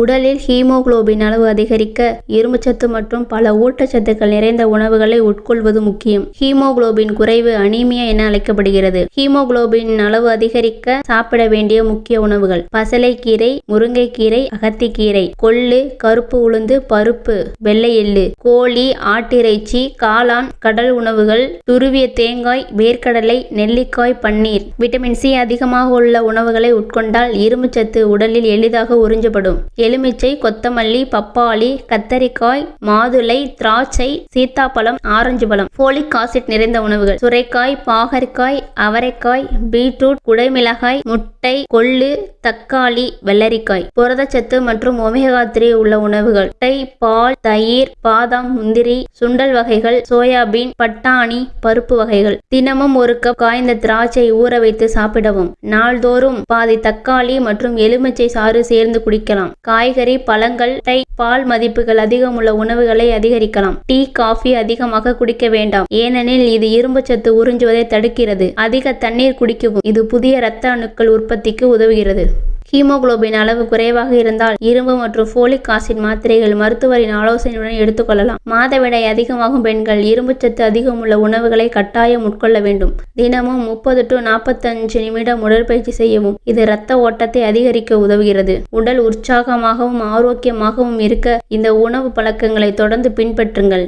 உடலில் ஹீமோகுளோபின் அளவு அதிகரிக்க இரும்புச்சத்து மற்றும் பல ஊட்டச்சத்துக்கள் நிறைந்த உணவுகளை உட்கொள்வது முக்கியம். ஹீமோகுளோபின் குறைவு அனீமியா என அழைக்கப்படுகிறது. ஹீமோகுளோபின் அளவு அதிகரிக்க சாப்பிட வேண்டிய முக்கிய உணவுகள் பசலைக்கீரை முருங்கைக்கீரை அகத்திக்கீரை கொள்ளு கருப்பு உளுந்து பருப்பு வெள்ளை எள்ளு கோழி ஆட்டிறைச்சி காளான் கடல் உணவுகள் துருவிய தேங்காய் வேர்க்கடலை நெல்லிக்காய் பன்னீர். விட்டமின் சி அதிகமாக உள்ள உணவுகளை உட்கொண்டால் இரும்புச்சத்து உடலில் எளிதாக உறிஞ்சப்படும். எலுமிச்சை கொத்தமல்லி பப்பாளி கத்தரிக்காய் மாதுளை திராட்சை சீத்தாப்பழம் ஆரஞ்சு பழம் போலிக் ஆசிட் நிறைந்த உணவுகள். சுரைக்காய் பாகற்காய் அவரைக்காய் பீட்ரூட் குடைமிளகாய் முட்டை கொள்ளு தக்காளி வெள்ளரிக்காய். புரதச்சத்து மற்றும் ஒமேகா த்ரீ உள்ள உணவுகள். முட்டை பால் தயிர் பாதாம் முந்திரி சுண்டல் வகைகள் சோயாபீன் பட்டாணி பருப்பு வகைகள். தினமும் ஒரு கப் காய்ந்த திராட்சை ஊற வைத்து சாப்பிடவும். நாள்தோறும் பாதி தக்காளி மற்றும் எலுமிச்சை சாறு சேர்ந்து குடிக்கலாம். காய்கறி பழங்கள் டை பால் மதிப்புகள் அதிகம் உள்ள உணவுகளை அதிகரிக்கலாம். டீ காஃபி அதிகமாக குடிக்க வேண்டாம். ஏனெனில் இது இரும்புச்சத்து உறிஞ்சுவதை தடுக்கிறது. அதிக தண்ணீர் குடிக்கவும். இது புதிய இரத்த அணுக்கள் உற்பத்திக்கு உதவுகிறது. ஹீமோகுளோபின் அளவு குறைவாக இருந்தால் இரும்பு மற்றும் ஃபோலிக் ஆசிட் மாத்திரைகள் மருத்துவரின் ஆலோசனையுடன் எடுத்துக்கொள்ளலாம் மாதவிடை அதிகமாகும் பெண்கள் இரும்புச்சத்து அதிகம் உள்ள உணவுகளை கட்டாயம் உட்கொள்ள வேண்டும். தினமும் முப்பது டு நாற்பத்தஞ்சு நிமிடம் உடற்பயிற்சி செய்யவும் இது இரத்த ஓட்டத்தை அதிகரிக்க உதவுகிறது. உடல் உற்சாகமாகவும் ஆரோக்கியமாகவும் இருக்க இந்த உணவு பழக்கங்களை தொடர்ந்து பின்பற்றுங்கள்.